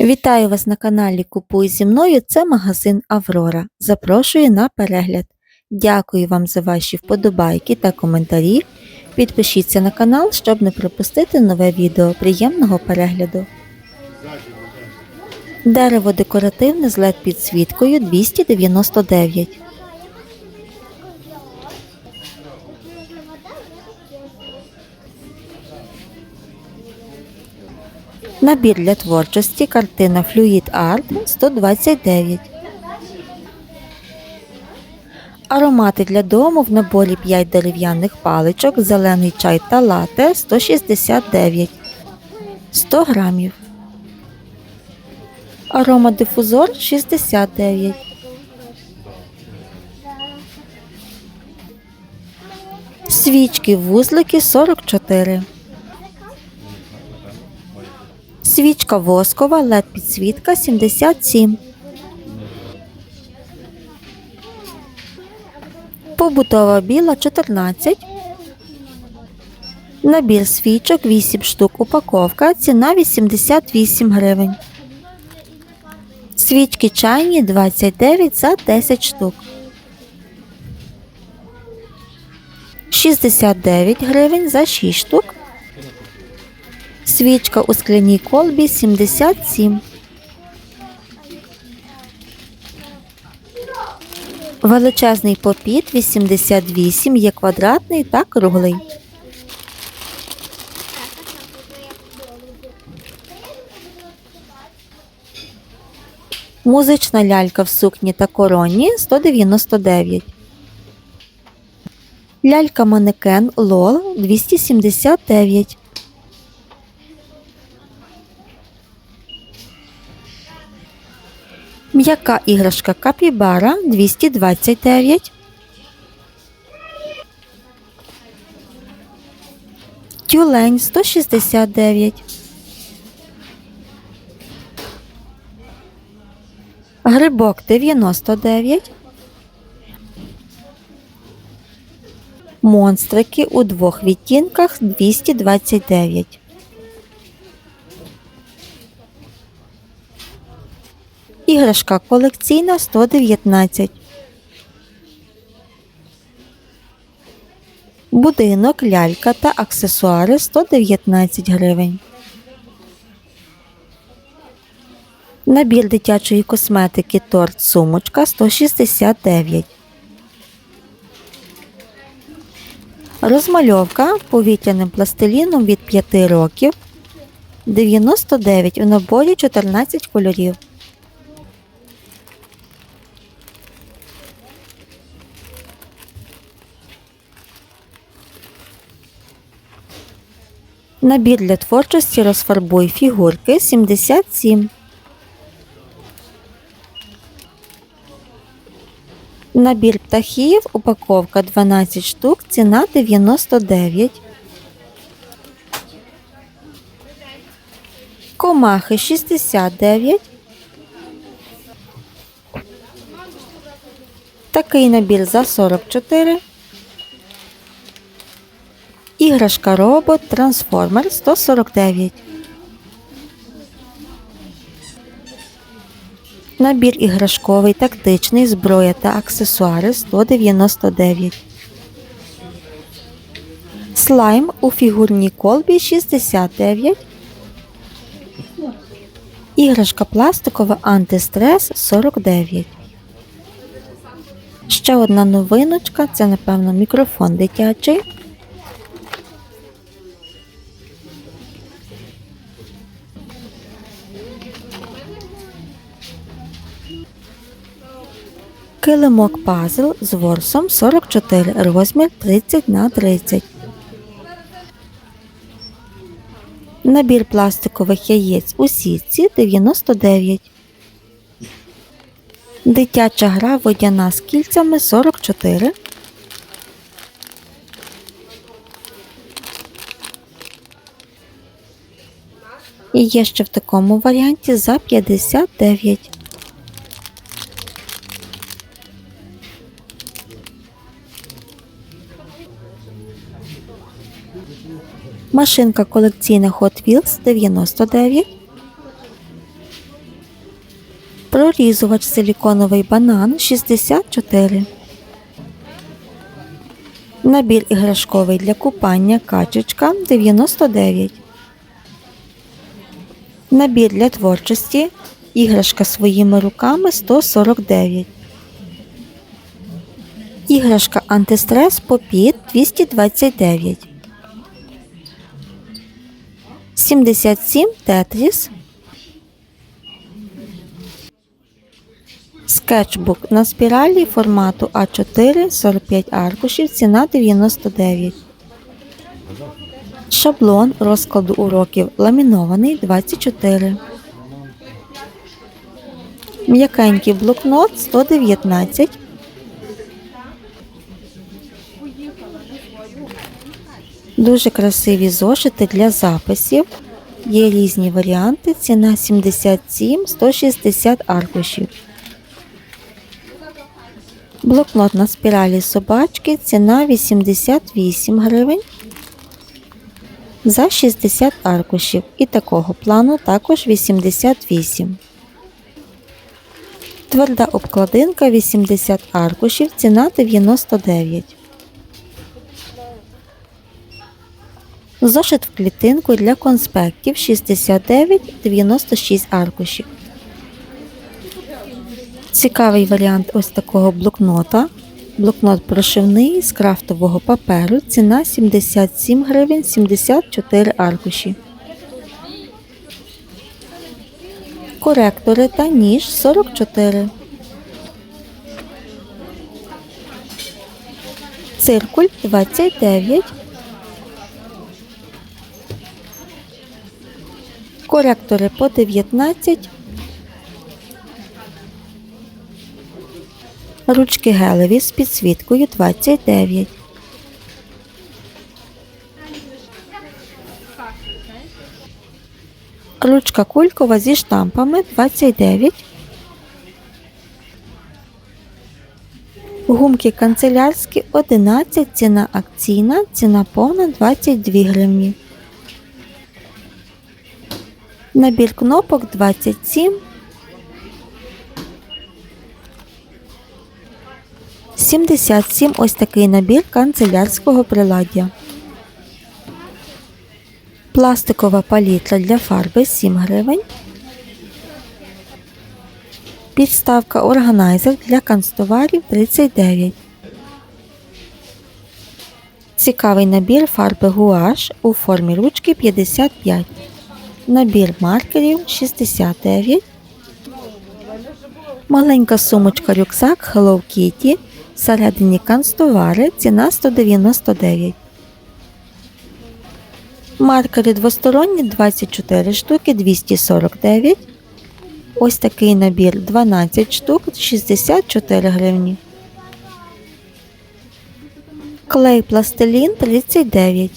Вітаю вас на каналі Купуй зі мною. Це магазин Аврора. Запрошую на перегляд. Дякую вам за ваші вподобайки та коментарі. Підпишіться на канал, щоб не пропустити нове відео. Приємного перегляду. Дерево декоративне з LED підсвіткою 299. Набір для творчості картина Fluid Art 129. Аромати для дому в наборі 5 дерев'яних паличок, зелений чай та лате 169 100 грамів. Аромадифузор 69. Свічки вузлики 44. Свічка воскова LED підсвітка 77. Побутова біла 14. Набір свічок 8 штук упаковка. Ціна 88 гривень. Свічки чайні 29 за 10 штук. 69 гривень за 6 штук. Свічка у скляній колбі 77. Величезний попіт 88 є квадратний та круглий. Музична лялька в сукні та короні 199. Лялька манекен Лол 279. М'яка іграшка Капібара 229. Тюлень 169. Грибок 99. Монстрики у двох відтінках 229. Іграшка колекційна 119. Будинок, лялька та аксесуари 119 гривень. Набір дитячої косметики торт сумочка 169. Розмальовка повітряним пластиліном від 5 років 99 у наборі 14 кольорів. Набір для творчості розфарбуй фігурки 77. Набір птахів, упаковка 12 штук, ціна 99. Комахи 69. Такий набір за 44. Іграшка робот Трансформер 149. Набір іграшковий тактичний зброя та аксесуари 199. Слайм у фігурній колбі 69. Іграшка пластикова антистрес 49. Ще одна новиночка це, напевно, мікрофон дитячий. Килимок пазл з ворсом 44, розмір 30 на 30. Набір пластикових яєць у сітці 99. Дитяча гра водяна з кільцями 44. І є ще в такому варіанті за 59. Машинка колекційна Hot Wheels 99. Прорізувач силіконовий банан 64. Набір іграшковий для купання качечка 99. Набір для творчості. Іграшка своїми руками 149. Іграшка антистрес попіт 229. 77 тетріс. Скетчбук на спіралі формату А4 45 аркушів, ціна 99. Шаблон розкладу уроків ламінований 24. М'якенький блокнот 119. Дуже красиві зошити для записів. Є різні варіанти. Ціна 77 160 аркушів. Блокнот на спіралі собачки. Ціна 88 гривень за 60 аркушів. І такого плану також 88. Тверда обкладинка 80 аркушів. Ціна 99. Зошит в клітинку для конспектів 69-96 аркушів. Цікавий варіант ось такого блокнота. Блокнот прошивний з крафтового паперу. Ціна 77 гривень 74 аркуші. Коректори та ніж 44. Циркуль 29. Коректори по 19. Ручки гелеві з підсвіткою 29. Ручка кулькова зі штампами 29. Гумки канцелярські 11, ціна акційна, ціна повна 22 гривні. Набір кнопок 27. 77 ось такий набір канцелярського приладдя. Пластикова палітра для фарби 7 гривень. Підставка органайзер для канцтоварів 39. Цікавий набір фарби гуаш у формі ручки 55. Набір маркерів 69. Маленька сумочка рюкзак Hello Kitty. Всередині канцтовари ціна 199. Маркери двосторонні 24 штуки 249. Ось такий набір 12 штук 64 гривні. Клей пластилін 39.